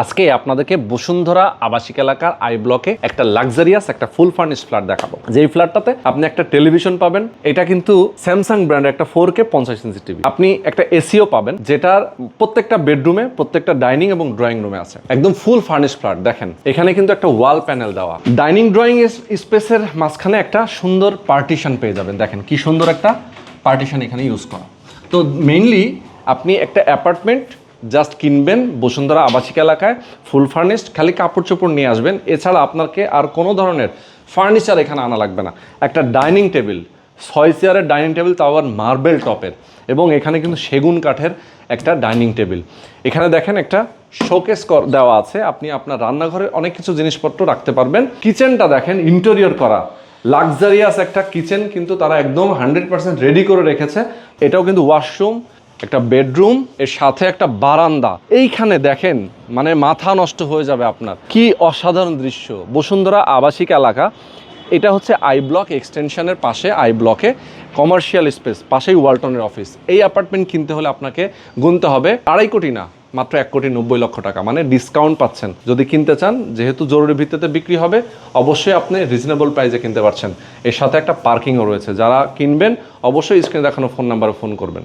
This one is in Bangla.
আজকে আপনাদেরকে বসুন্ধরা আবাসিক এলাকার আই ব্লকে একটা লাক্সারিয়াস একটা ফুল ফার্নিশ ফ্ল্যাট দেখাবো। যেই ফ্ল্যাটটাতে আপনি একটা টেলিভিশন পাবেন, এটা কিন্তু স্যামসাং ব্র্যান্ডের একটা ফোর কে পঞ্চাশ ইঞ্চি টিভি আপনি একটা এসিও পাবেন, যেটার প্রত্যেকটা বেডরুমে প্রত্যেকটা ডাইনিং এবং ড্রয়িং রুমে আছে। একদম ফুল ফার্নিশ ফ্ল্যাট দেখেন। এখানে কিন্তু একটা ওয়াল প্যানেল দেওয়া। ডাইনিং ড্রয়িং স্পেসের মাঝখানে একটা সুন্দর পার্টিশন পেয়ে যাবেন। দেখেন কি সুন্দর একটা পার্টিশন এখানে ইউজ করা। তো মেইনলি আপনি একটা অ্যাপার্টমেন্ট জাস্ট কিনবেন বসুন্ধরা আবাসিক এলাকায়, ফুল ফার্নিশড খালি কাপড় চোপড় নিয়ে আসবেন। এছাড়া আপনাকে আর কোনো ধরনের ফার্নিচার এখানে আনা লাগবে না। একটা ডাইনিং টেবিল ছয় চেয়ারের ডাইনিং টেবিল তাও আবার মার্বেল টপের এবং এখানে কিন্তু সেগুন কাঠের একটা ডাইনিং টেবিল এখানে দেখেন একটা শোকেস দেওয়া আছে। আপনি আপনার রান্নাঘরে অনেক কিছু জিনিসপত্র রাখতে পারবেন। কিচেনটা দেখেন ইন্টেরিয়র করা। লাক্সারিয়াস একটা কিচেন কিন্তু তারা একদম হান্ড্রেড পার্সেন্ট রেডি করে রেখেছে। এটাও কিন্তু ওয়াশরুম একটা বেডরুম, এর সাথে একটা বারান্দা। এইখানে দেখেন মানে মাথা নষ্ট হয়ে যাবে আপনার। কি অসাধারণ দৃশ্য। বসুন্ধরা আবাসিক এলাকা, এটা হচ্ছে আই ব্লক এক্সটেনশনের পাশে আই ব্লকে কমার্শিয়াল স্পেস পাশেই ওয়ালটনের অফিস এই অ্যাপার্টমেন্ট কিনতে হলে আপনাকে গুনতে হবে আড়াই কোটি না, মাত্র এক কোটি নব্বই লক্ষ টাকা মানে ডিসকাউন্ট পাচ্ছেন। যদি কিনতে চান, যেহেতু জরুরি ভিত্তিতে বিক্রি হবে, অবশ্যই আপনি রিজনেবল প্রাইসে কিনতে পারছেন। এর সাথে একটা পার্কিংও রয়েছে। যারা কিনবেন, অবশ্যই স্ক্রিনে দেখানো ফোন নাম্বারে ফোন করবেন।